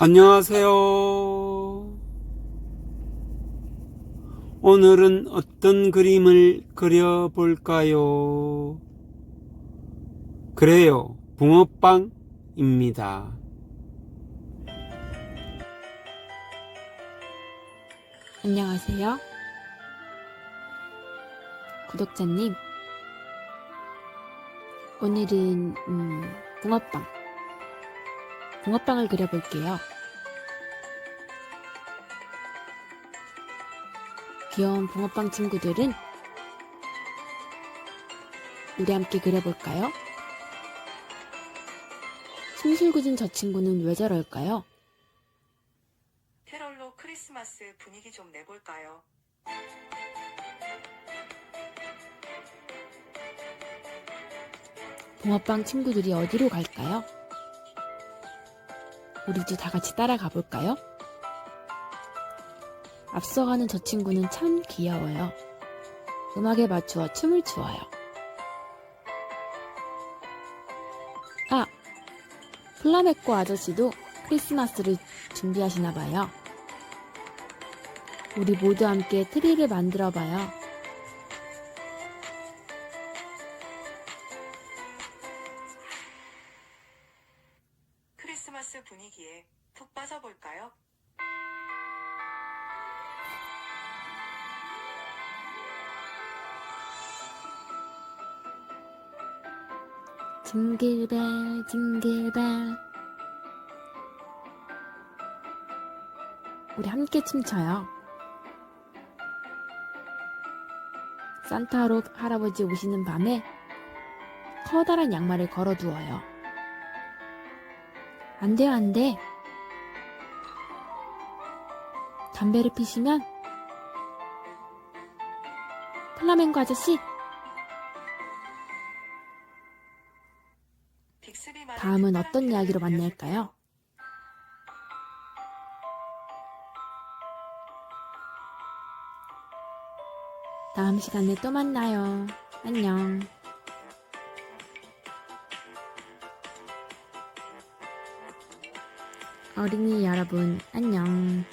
안녕하세요. 오늘은 어떤 그림을 그려볼까요? 그래요. 붕어빵입니다. 안녕하세요. 구독자님. 오늘은, 음, 붕어빵. 붕어빵을 그려볼게요. 귀여운 붕어빵 친구들은 우리 함께 그려볼까요? 심술궂은 저 친구는 왜 저럴까요? 캐롤로 크리스마스 분위기 좀 내볼까요? 붕어빵 친구들이 어디로 갈까요? 우리도 다 같이 따라가 볼까요? 앞서가는 저 친구는 참 귀여워요. 음악에 맞추어 춤을 추어요. 아! 플라메코 아저씨도 크리스마스를 준비하시나 봐요. 우리 모두 함께 트리를 만들어 봐요. 크리스마스 분위기에 푹 빠져볼까요? 징글벨 징글벨. 우리 함께 춤춰요. 산타로 할아버지 오시는 밤에 커다란 양말을 걸어 두어요 안 돼요 안 돼 담배를 피시면 플라멩고 아저씨 다음은 어떤 이야기로. 만날까요? 다음 시간에 또 만나요. 안녕. 어린이 여러분, 안녕.